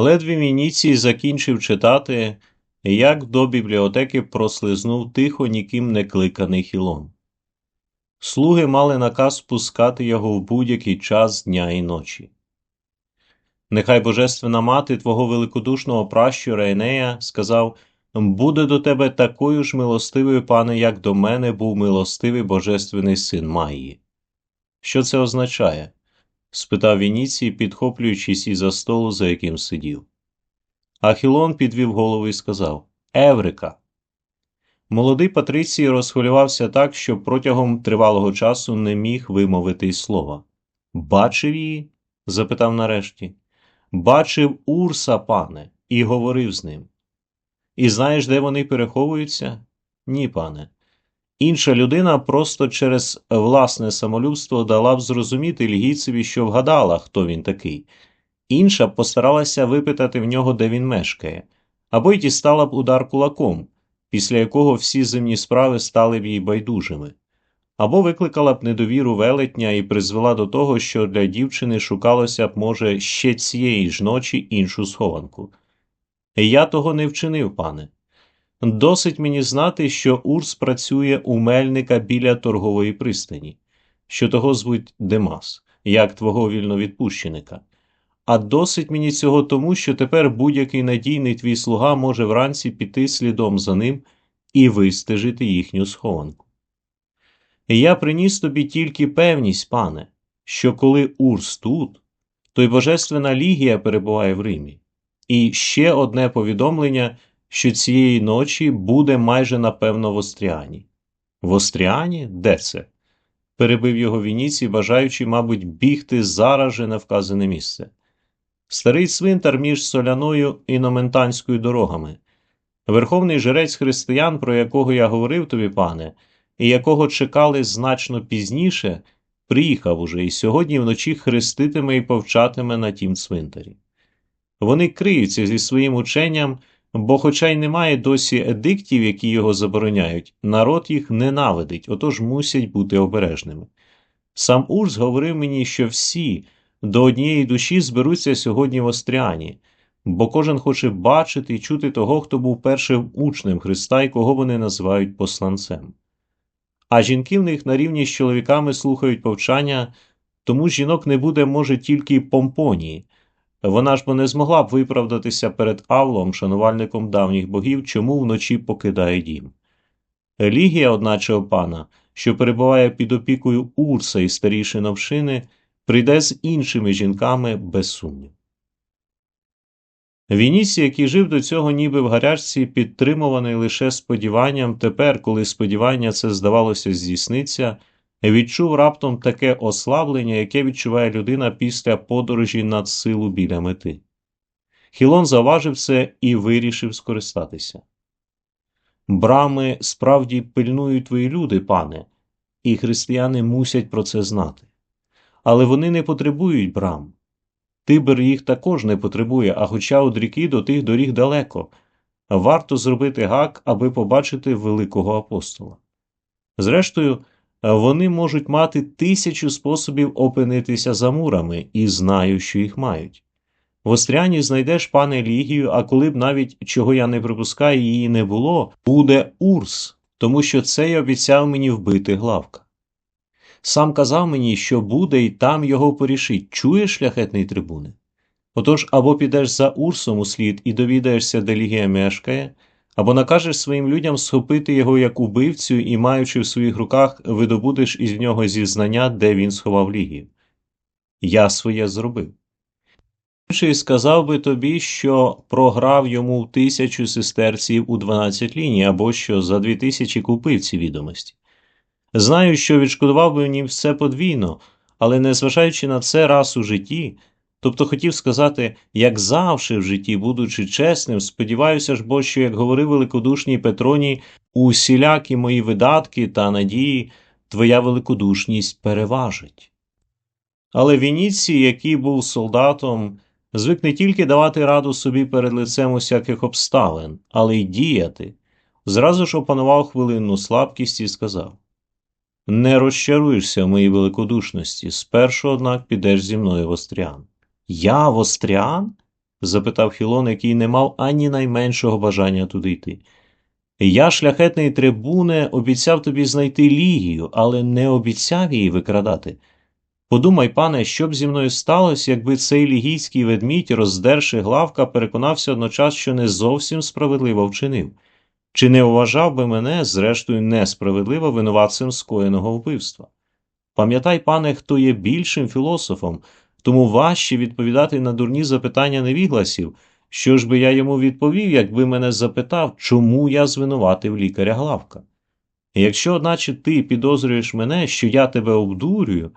Ледве Вініцій закінчив читати, як до бібліотеки прослизнув тихо ніким не кликаний хілон. Слуги мали наказ спускати його в будь-який час дня і ночі. Нехай Божественна мати твого великодушного пращура Енея сказав буде до тебе такою ж милостивою, пане, як до мене був милостивий божественний син Майї. Що це означає? Спитав Вініцій, підхоплюючись із за столу, за яким сидів. Ахілон підвів голову і сказав Еврика. Молодий Патрицій розхвилювався так, що протягом тривалого часу не міг вимовити й слова. Бачив її? запитав нарешті. Бачив Урса, пане, і говорив з ним. І знаєш, де вони переховуються? Ні, пане. Інша людина просто через власне самолюбство дала б зрозуміти Льгійцеві, що вгадала, хто він такий. Інша постаралася випитати в нього, де він мешкає, або й дістала б удар кулаком, після якого всі земні справи стали б їй байдужими, або викликала б недовіру велетня і призвела до того, що для дівчини шукалося б, може, ще цієї ж ночі іншу схованку. Я того не вчинив, пане. Досить мені знати, що Урс працює у мельника біля торгової пристані, що того звуть Демас, як твого вільновідпущеника. А досить мені цього тому, що тепер будь-який надійний твій слуга може вранці піти слідом за ним і вистежити їхню схованку. Я приніс тобі тільки певність, пане, що коли Урс тут, то й Божественна Лігія перебуває в Римі. І ще одне повідомлення, що цієї ночі буде майже напевно в Остріані. В Остріані? Де це? перебив його Вініцій, бажаючи, мабуть, бігти зараз же на вказане місце. Старий цвинтар між соляною і номентанською дорогами. Верховний жрець християн, про якого я говорив тобі, пане, і якого чекали значно пізніше, приїхав уже і сьогодні вночі хреститиме і повчатиме на тім цвинтарі. Вони криються зі своїм ученням, бо, хоча й немає досі едиктів, які його забороняють, народ їх ненавидить, отож мусять бути обережними. Сам Урс говорив мені, що всі до однієї душі зберуться сьогодні в Остріані, бо кожен хоче бачити і чути того, хто був першим учнем Христа і кого вони називають посланцем. А жінки в них на рівні з чоловіками слухають повчання, тому жінок не буде, може, тільки помпонії. Вона ж бо не змогла б виправдатися перед Авлом, шанувальником давніх богів, чому вночі покидає дім. Лігія, одначе опана, що перебуває під опікою Урса і старішої новшини, прийде з іншими жінками без сумнів. Вінісі, який жив до цього ніби в гарячці, підтримуваний лише сподіванням, тепер, коли сподівання це здавалося здійсниться, відчув раптом таке ослаблення, яке відчуває людина після подорожі над силу біля мети. Хілон заважив це і вирішив скористатися. Брами справді пильнують твої люди, пане, і християни мусять про це знати. Але вони не потребують брам. Тибер їх також не потребує, а хоча од ріки до тих доріг далеко. Варто зробити гак, аби побачити великого апостола. Зрештою, вони можуть мати тисячу способів опинитися за мурами і знаю, що їх мають. В Остряні знайдеш пане Лігію, а коли б навіть чого я не припускаю, її не було, буде Урс, тому що це й обіцяв мені вбити главка. Сам казав мені, що буде, і там його порішить. Чуєш, шляхетний трибуне? Отож або підеш за Урсом у слід і довідаєшся, де Лігія мешкає, або накажеш своїм людям схопити його як убивцю і, маючи в своїх руках, видобудеш із нього зізнання, де він сховав Лігію. Я своє зробив. Інший сказав би тобі, що програв йому тисячу сестерців у 12 ліній, або що за дві тисячі купив ці відомості. Знаю, що відшкодував би мені все подвійно, але незважаючи на це раз у житті, тобто хотів сказати, як завжди в житті, будучи чесним, сподіваюся ж бо, що, як говорив великодушній Петроній, усілякі мої видатки та надії твоя великодушність переважить. Але Вініцій, який був солдатом, звик не тільки давати раду собі перед лицем усяких обставин, але й діяти, зразу ж опанував хвилинну слабкість і сказав не розчаруєшся в моїй великодушності, спершу, однак, підеш зі мною в Остріан. Я в Остріан? запитав Хілон, який не мав ані найменшого бажання туди йти. Я, шляхетний трибуне, обіцяв тобі знайти лігію, але не обіцяв її викрадати. Подумай, пане, що б зі мною сталося, якби цей лігійський ведмідь, роздерши главка, переконався одночас, що не зовсім справедливо вчинив. Чи не вважав би мене, зрештою, несправедливо винуватцем скоєного вбивства? Пам'ятай, пане, хто є більшим філософом, тому важче відповідати на дурні запитання невігласів, що ж би я йому відповів, якби мене запитав, чому я звинуватив лікаря Главка. Якщо, одначе, ти підозрюєш мене, що я тебе обдурюю,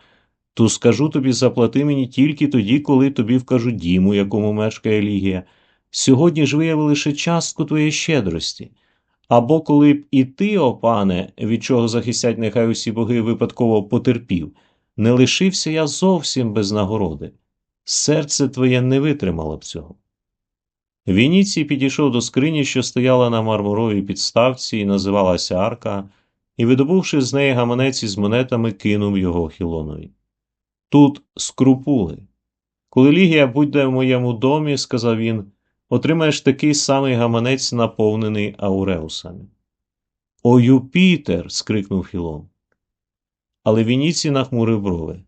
то скажу тобі заплати мені тільки тоді, коли тобі вкажу дім, у якому мешкає Лігія. Сьогодні ж виявив лише частку твоєї щедрості. Або коли б і ти, о пане, від чого захистять нехай усі боги випадково потерпів, не лишився я зовсім без нагороди. Серце твоє не витримало б цього. Вініцій підійшов до скрині, що стояла на мармуровій підставці і називалася арка, і, видобувши з неї гаманець із монетами, кинув його Хілонові. Тут скрупули. Коли Лігія буде в моєму домі, сказав він, отримаєш такий самий гаманець, наповнений ауреусами. О, Юпітер. скрикнув Хілон. Але Вініці нахмурив брови.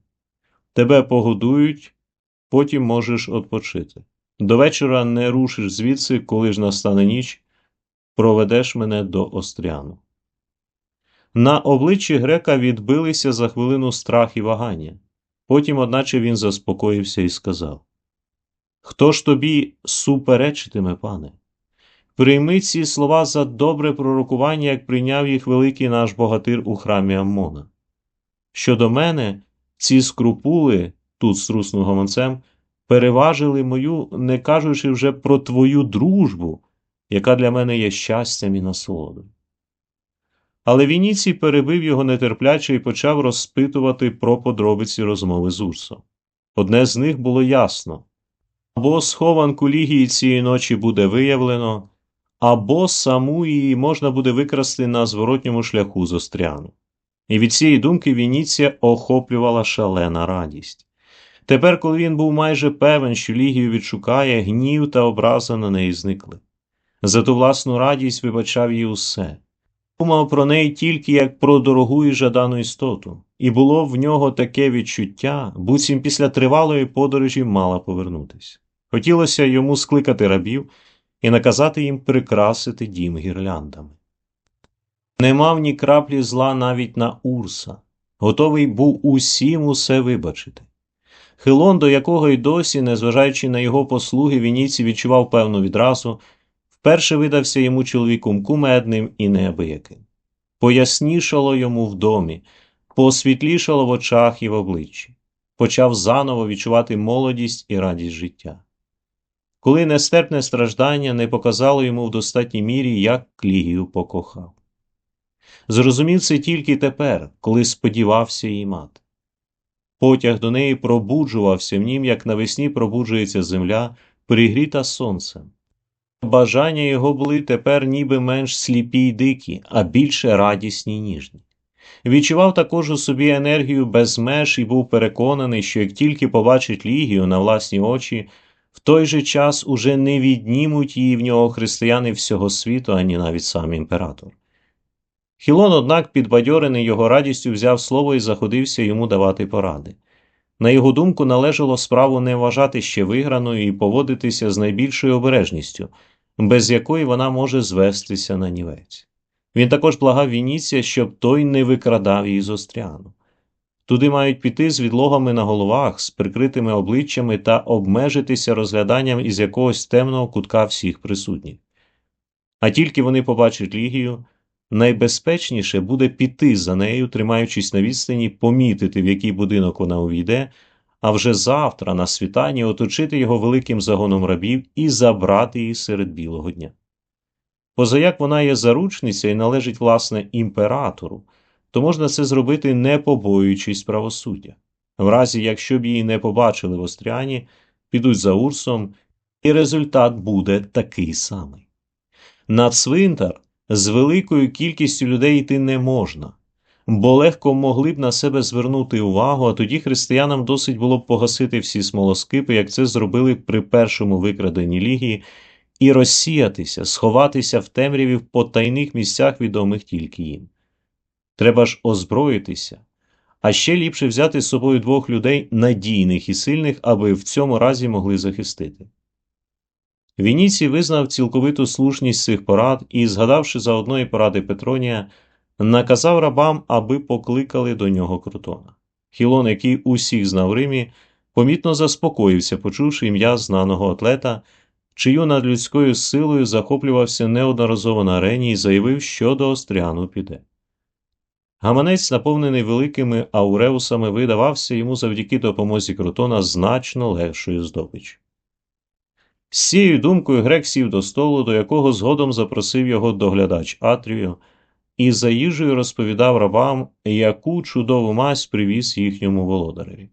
Тебе погодують, потім можеш odpoчити. До вечора не рушиш звідси, коли ж настане ніч, проведеш мене до Остряну. На обличчі грека відбилися за хвилину страх і вагання. Потім, одначе, він заспокоївся і сказав Хто ж тобі суперечитиме, пане? Прийми ці слова за добре пророкування, як прийняв їх великий наш богатир у храмі Аммона. Щодо мене, ці скрупули, тут струснув гомонцем, переважили мою, не кажучи вже про твою дружбу, яка для мене є щастям і насолодою. Але Вініцій перебив його нетерпляче і почав розпитувати про подробиці розмови з Урсом. Одне з них було ясно або схованку лігії цієї ночі буде виявлено, або саму її можна буде викрасти на зворотньому шляху з Остряну. І від цієї думки Вініція охоплювала шалена радість. Тепер, коли він був майже певен, що Лігію відшукає, гнів та образа на неї зникли. За ту власну радість вибачав їй усе. Думав про неї тільки як про дорогу і жадану істоту, і було в нього таке відчуття, буцім після тривалої подорожі мала повернутися. Хотілося йому скликати рабів і наказати їм прикрасити дім гірляндами. Не мав ні краплі зла навіть на Урса, готовий був усім усе вибачити. Хилон, до якого й досі, незважаючи на його послуги, Вініці відчував певну відразу, вперше видався йому чоловіком кумедним і неабияким. Пояснішало йому в домі, посвітлішало в очах і в обличчі, почав заново відчувати молодість і радість життя. Коли нестерпне страждання не показало йому в достатній мірі, як Клігію покохав. Зрозумів це тільки тепер, коли сподівався її мати. Потяг до неї пробуджувався в нім, як навесні пробуджується земля, пригріта сонцем. Бажання його були тепер ніби менш сліпі й дикі, а більше радісні й ніжні. Відчував також у собі енергію без меж і був переконаний, що як тільки побачить Лігію на власні очі, в той же час уже не віднімуть її в нього християни всього світу, ані навіть сам імператор. Хілон, однак, підбадьорений його радістю, взяв слово і заходився йому давати поради. На його думку, належало справу не вважати ще виграною і поводитися з найбільшою обережністю, без якої вона може звестися на нівець. Він також благав Вініція, щоб той не викрадав її з остряну. Туди мають піти з відлогами на головах, з прикритими обличчями та обмежитися розгляданням із якогось темного кутка всіх присутніх. А тільки вони побачать Лігію, найбезпечніше буде піти за нею, тримаючись на відстані, помітити, в який будинок вона увійде, а вже завтра на світанні оточити його великим загоном рабів і забрати її серед білого дня. Позаяк вона є заручниця і належить, власне, імператору, то можна це зробити не побоюючись правосуддя. В разі, якщо б її не побачили в Остряні, підуть за Урсом, і результат буде такий самий. На цвинтар з великою кількістю людей йти не можна. бо легко могли б на себе звернути увагу, а тоді християнам досить було б погасити всі смолоскипи, як це зробили при першому викраденні Лігії, і розсіятися, сховатися в темряві в потайних місцях, відомих тільки їм. Треба ж озброїтися, а ще ліпше взяти з собою двох людей надійних і сильних, аби в цьому разі могли захистити. Вініцій визнав цілковиту слушність цих порад і, згадавши заодно і поради Петронія, наказав рабам, аби покликали до нього Крутона. Хілон, який усіх знав Римі, помітно заспокоївся, почувши ім'я знаного атлета, чию над людською силою захоплювався неодноразово на арені і заявив, що до Остріану піде. Гаманець, наповнений великими ауреусами, видавався йому завдяки допомозі Крутона значно легшою здобиччю. З цією думкою грек сів до столу, до якого згодом запросив його доглядач Атрію, і за їжею розповідав рабам, яку чудову мазь привіз їхньому володареві.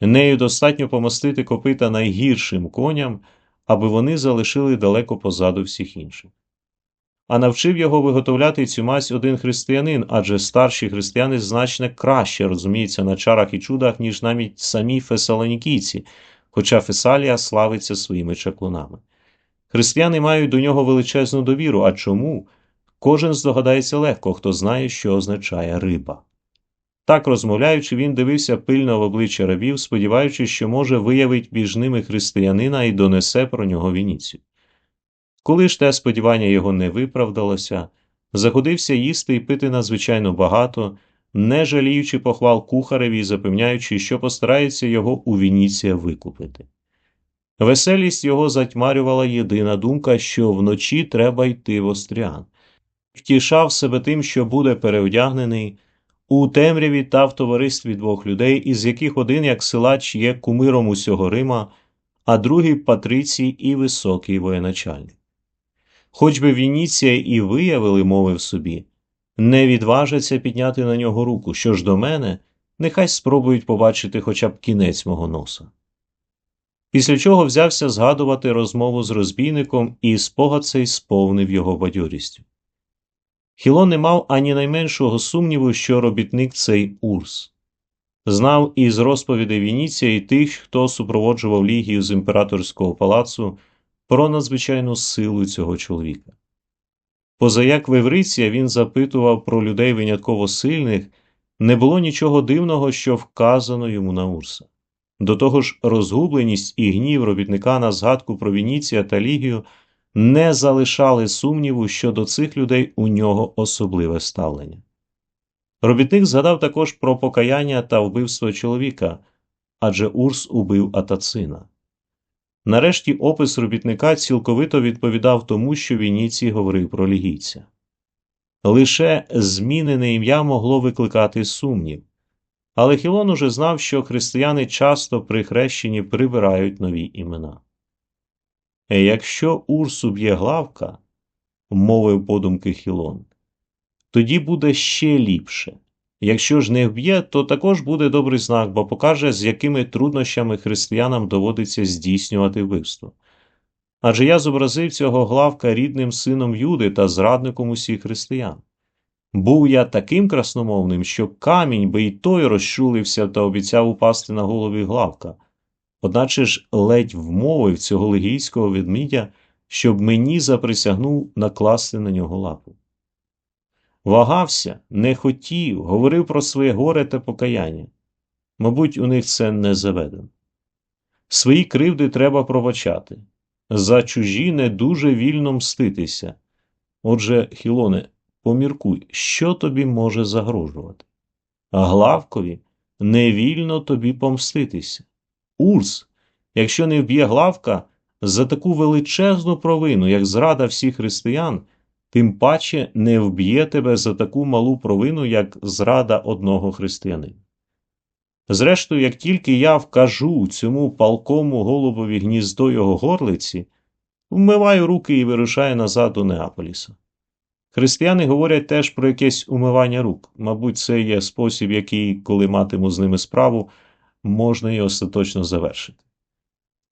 Нею достатньо помастити копита найгіршим коням, аби вони залишили далеко позаду всіх інших. А навчив його виготовляти цю мазь один християнин, адже старші християни значно краще розуміються на чарах і чудах, ніж навіть самі фесалонікійці, хоча Фесалія славиться своїми чаклунами. Християни мають до нього величезну довіру, а чому? Кожен здогадається легко, хто знає, що означає риба. Так розмовляючи, він дивився пильно в обличчя рабів, сподіваючись, що може виявить між ними християнина і донесе про нього Вініцію. Коли ж те сподівання його не виправдалося, заходився їсти і пити надзвичайно багато, не жаліючи похвал кухареві і запевняючи, що постарається його у Вініція викупити. Веселість його затьмарювала єдина думка, що вночі треба йти в Остріан. Втішав себе тим, що буде переодягнений у темряві та в товаристві двох людей, із яких один, як силач, є кумиром усього Рима, а другий патрицій і високий воєначальник. Хоч би Вініція і виявили, мовив собі, не відважаться підняти на нього руку, що ж до мене, нехай спробують побачити хоча б кінець мого носа. Після чого взявся згадувати розмову з розбійником, і спогад цей сповнив його бадьорістю. Хіло не мав ані найменшого сумніву, що робітник цей Урс. Знав із розповідей Вініція і тих, хто супроводжував лігію з імператорського палацу про надзвичайну силу цього чоловіка. Позаяк в Евриція він запитував про людей винятково сильних, не було нічого дивного, що вказано йому на Урса. До того ж, розгубленість і гнів робітника на згадку про Вініція та Лігію не залишали сумніву, що до цих людей у нього особливе ставлення. Робітник згадав також про покаяння та вбивство чоловіка, адже Урс убив Атацина. Нарешті опис робітника цілковито відповідав тому, що Вініцій говорив про лігійця. Лише змінене ім'я могло викликати сумнів, але Хілон уже знав, що християни часто при хрещенні прибирають нові імена. Якщо Урсу б'є главка, мовив подумки Хілон, тоді буде ще ліпше. Якщо ж не вб'є, то також буде добрий знак, бо покаже, з якими труднощами християнам доводиться здійснювати вбивство. Адже я зобразив цього главка рідним сином Юди та зрадником усіх християн. Був я таким красномовним, що камінь би й той розчулився та обіцяв упасти на голові главка, одначе ж ледь вмовив цього легійського ведмідя, щоб мені заприсягнув накласти на нього лапу. Вагався, не хотів, говорив про своє горе та покаяння. Мабуть, у них це не заведено. Свої кривди треба пробачати, за чужі не дуже вільно мститися. Отже, Хілоне, поміркуй, що тобі може загрожувати. А Главкові невільно тобі помститися. Урс, якщо не вб'є Главка, за таку величезну провину, як зрада всіх християн, тим паче не вб'є тебе за таку малу провину, як зрада одного християнина. Зрештою, як тільки я вкажу цьому палкому голубові гніздо його горлиці, вмиваю руки і вирушаю назад до Неаполіса. Християни говорять теж про якесь умивання рук. Мабуть, це є спосіб, який, коли матиму з ними справу, можна і остаточно завершити.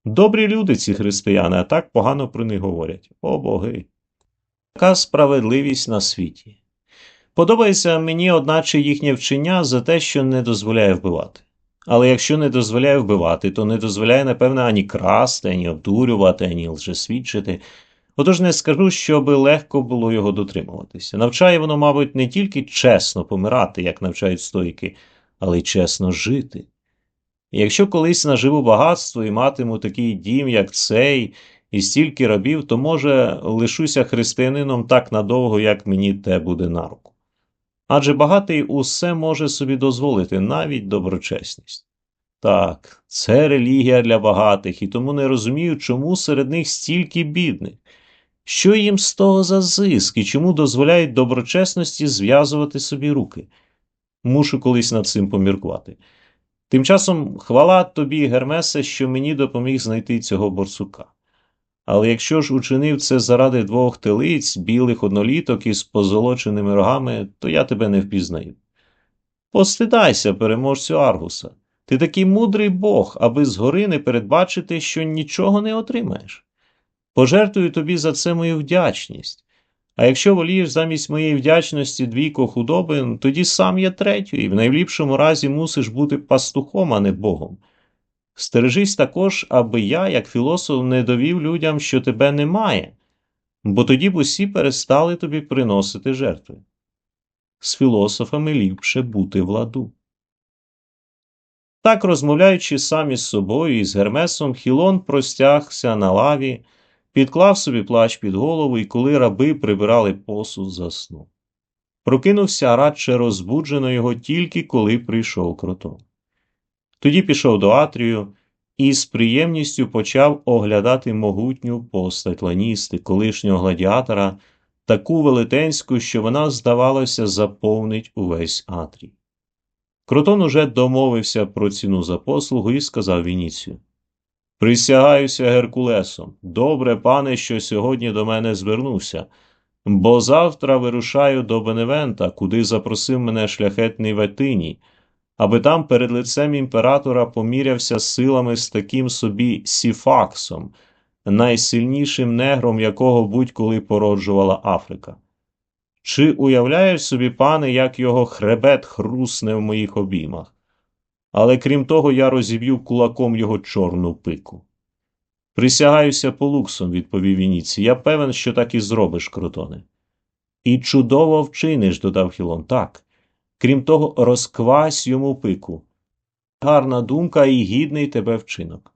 Добрі люди, ці християни, а так погано про них говорять. О боги! Така справедливість на світі. Подобається мені, одначе, їхнє вчення за те, що не дозволяє вбивати. Але якщо не дозволяє вбивати, то не дозволяє, напевне, ані красти, ані обдурювати, ані лжесвідчити. Отож не скажу, щоби легко було його дотримуватися. Навчає воно, мабуть, не тільки чесно помирати, як навчають стойки, але й чесно жити. І Якщо колись наживу багатство і матиму такий дім, як цей, і стільки рабів, то, може, лишуся християнином так надовго, як мені те буде на руку. Адже багатий усе може собі дозволити, навіть доброчесність. Так, це релігія для багатих, і тому не розумію, чому серед них стільки бідних. Що їм з того за зиск і чому дозволяють доброчесності зв'язувати собі руки? Мушу колись над цим поміркувати. Тим часом хвала тобі, Гермесе, що мені допоміг знайти цього борсука. Але якщо ж учинив це заради двох телиць, білих одноліток із позолоченими рогами, то я тебе не впізнаю. Постидайся, переможцю Аргуса. Ти такий мудрий Бог, аби згори не передбачити, що нічого не отримаєш. Пожертвую тобі за це мою вдячність. А якщо волієш замість моєї вдячності двійко худоби, тоді сам я третю, і в найліпшому разі мусиш бути пастухом, а не Богом. Стережись також, аби я, як філософ, не довів людям, що тебе немає, бо тоді б усі перестали тобі приносити жертви. З філософами ліпше бути в ладу. Так, розмовляючи сам із собою і з Гермесом, Хілон простягся на лаві, підклав собі плащ під голову, і коли раби прибирали посуд, заснув. Прокинувся радше розбуджено його тільки коли прийшов кротон. Тоді пішов до Атрію і з приємністю почав оглядати могутню постать ланісти, колишнього гладіатора, таку велетенську, що вона, здавалося, заповнить увесь Атрій. Кротон уже домовився про ціну за послугу і сказав Вініцію. Присягаюся Геркулесом. Добре, пане, що сьогодні до мене звернувся, бо завтра вирушаю до Беневента, куди запросив мене шляхетний Ветиній, аби там перед лицем імператора помірявся силами з таким собі Сіфаксом, найсильнішим негром, якого будь-коли породжувала Африка. Чи уявляєш собі, пане, як його хребет хрусне в моїх обіймах? Але крім того, я розіб'ю кулаком його чорну пику. Присягаюся полуксом, відповів Вініці. Я певен, що так і зробиш, крутоне. І чудово вчиниш, додав Хілон. Так. Крім того, розквась йому пику. Гарна думка і гідний тебе вчинок.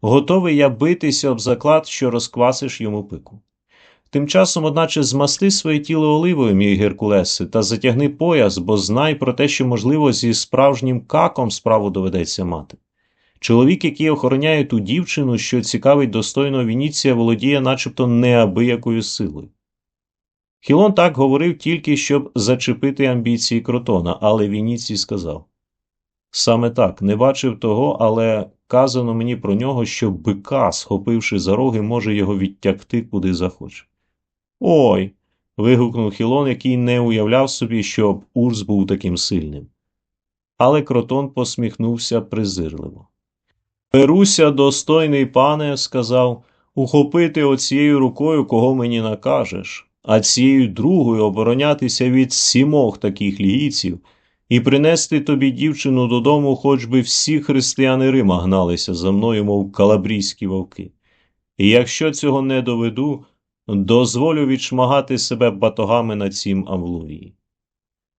Готовий я битися об заклад, що розквасиш йому пику. Тим часом, одначе, змасти своє тіло оливою, мій Геркулесе, та затягни пояс, бо знай про те, що, можливо, зі справжнім каком справу доведеться мати. Чоловік, який охороняє ту дівчину, що цікавить достойного Вініція, володіє начебто неабиякою силою. Хілон так говорив тільки, щоб зачепити амбіції кротона, але Вініцій сказав саме так, не бачив того, але казано мені про нього, що бика, схопивши за роги, може його відтягти куди захоче. Ой. вигукнув Хілон, який не уявляв собі, щоб Урс був таким сильним. Але кротон посміхнувся презирливо. Беруся, достойний пане, сказав, ухопити оцією рукою, кого мені накажеш, а цією другою оборонятися від сімох таких лігійців і принести тобі дівчину додому, хоч би всі християни Рима гналися за мною, мов калабрійські вовки. І якщо цього не доведу, дозволю відшмагати себе батогами на цім Авлувії.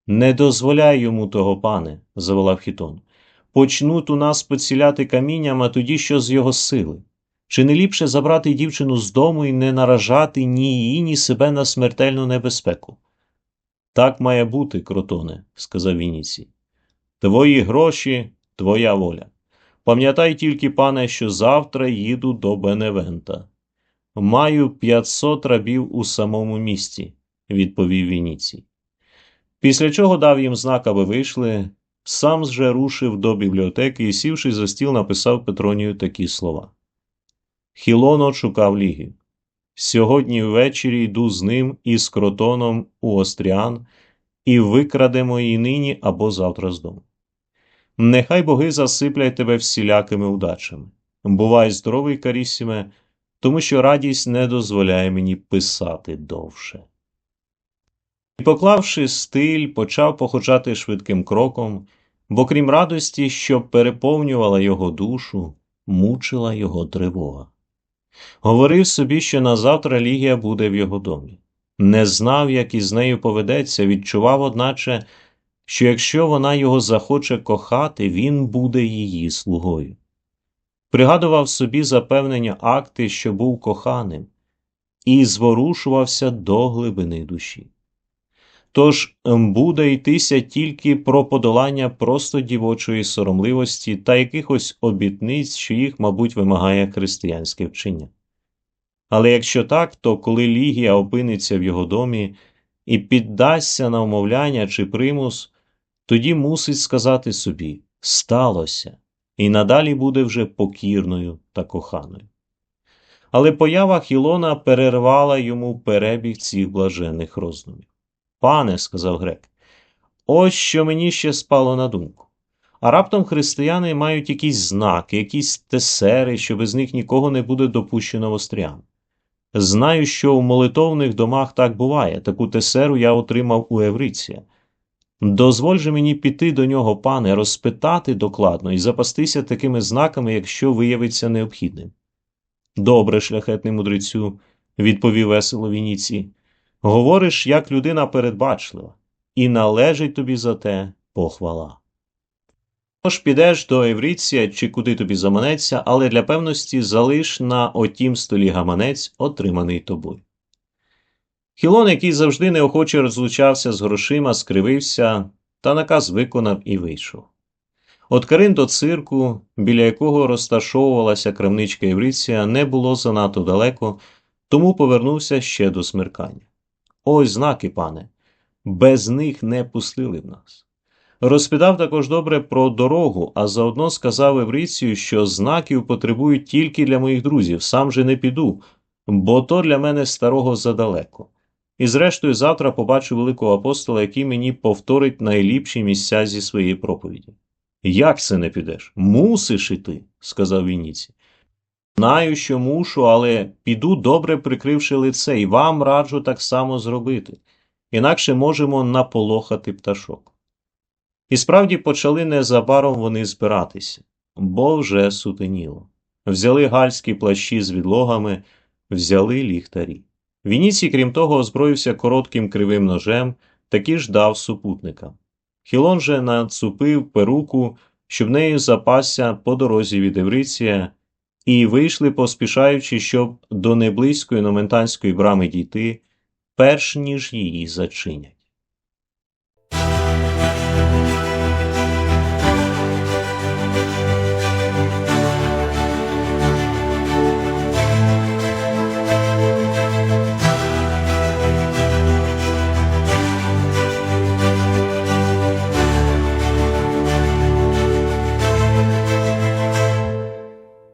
Не дозволяй йому того, пане, заволав Хітон. Почнуть у нас поціляти камінням, а тоді що з його сили. Чи не ліпше забрати дівчину з дому і не наражати ні її, ні себе на смертельну небезпеку? Так має бути, кротоне, сказав Вініцій. Твої гроші, твоя воля. Пам'ятай тільки, пане, що завтра їду до Беневента. Маю 500 рабів у самому місті, відповів Вініцій. Після чого дав їм знак, аби вийшли, сам же рушив до бібліотеки і, сівши за стіл, написав Петронію такі слова. Хілоно шукав ліги. Сьогодні ввечері йду з ним і з кротоном у Остріан, і викрадемо її нині або завтра з дому. Нехай боги засиплять тебе всілякими удачами. Бувай здоровий, Карісіме, тому що радість не дозволяє мені писати довше. І, поклавши стиль, почав походжати швидким кроком, бо крім радості, що переповнювала його душу, мучила його тривога. Говорив собі, що назавтра Лігія буде в його домі. Не знав, як із нею поведеться, відчував, одначе, що якщо вона його захоче кохати, він буде її слугою. Пригадував собі запевнення акти, що був коханим, і зворушувався до глибини душі. Тож буде йтися тільки про подолання просто дівочої соромливості та якихось обітниць, що їх, мабуть, вимагає християнське вчення. Але якщо так, то коли Лігія опиниться в його домі і піддасться на умовляння чи примус, тоді мусить сказати собі сталося, і надалі буде вже покірною та коханою. Але поява Хілона перервала йому перебіг цих блаженних роздумів. Пане, сказав грек, ось що мені ще спало на думку. А раптом християни мають якісь знаки, якісь тесери, що без них нікого не буде допущено в острян. Знаю, що у молитовних домах так буває, таку тесеру я отримав у Евриція. Дозволь же мені піти до нього, пане, розпитати докладно і запастися такими знаками, якщо виявиться необхідним. Добре, шляхетний мудрецю, відповів весело Вініці. Говориш, як людина передбачлива, і належить тобі за те похвала. Тож підеш до Евриція чи куди тобі заманеться, але для певності залиш на отім столі гаманець, отриманий тобою. Хілон, який завжди неохоче розлучався з грошима, скривився, та наказ виконав і вийшов. От Карин до цирку, біля якого розташовувалася крамничка Євриція, не було занадто далеко, тому повернувся ще до смеркання. Ось знаки, пане, без них не пустили б нас. Розпитав також добре про дорогу, а заодно сказав Еврицію, що знаків потребують тільки для моїх друзів, сам же не піду, бо то для мене старого задалеко. І зрештою завтра побачу великого апостола, який мені повторить найліпші місця зі своєї проповіді. Як це не підеш? Мусиш іти, сказав Вініці. Знаю, що мушу, але піду добре прикривши лице, і вам раджу так само зробити, інакше можемо наполохати пташок. І справді почали незабаром вони збиратися, бо вже сутеніло. Взяли гальські плащі з відлогами, взяли ліхтарі. Вініцій, крім того, озброївся коротким кривим ножем, таки ж дав супутникам. Хілон же нацупив перуку, щоб нею запасся по дорозі від Евриція, і вийшли, поспішаючи, щоб до неблизької номентанської брами дійти, перш ніж її зачинять.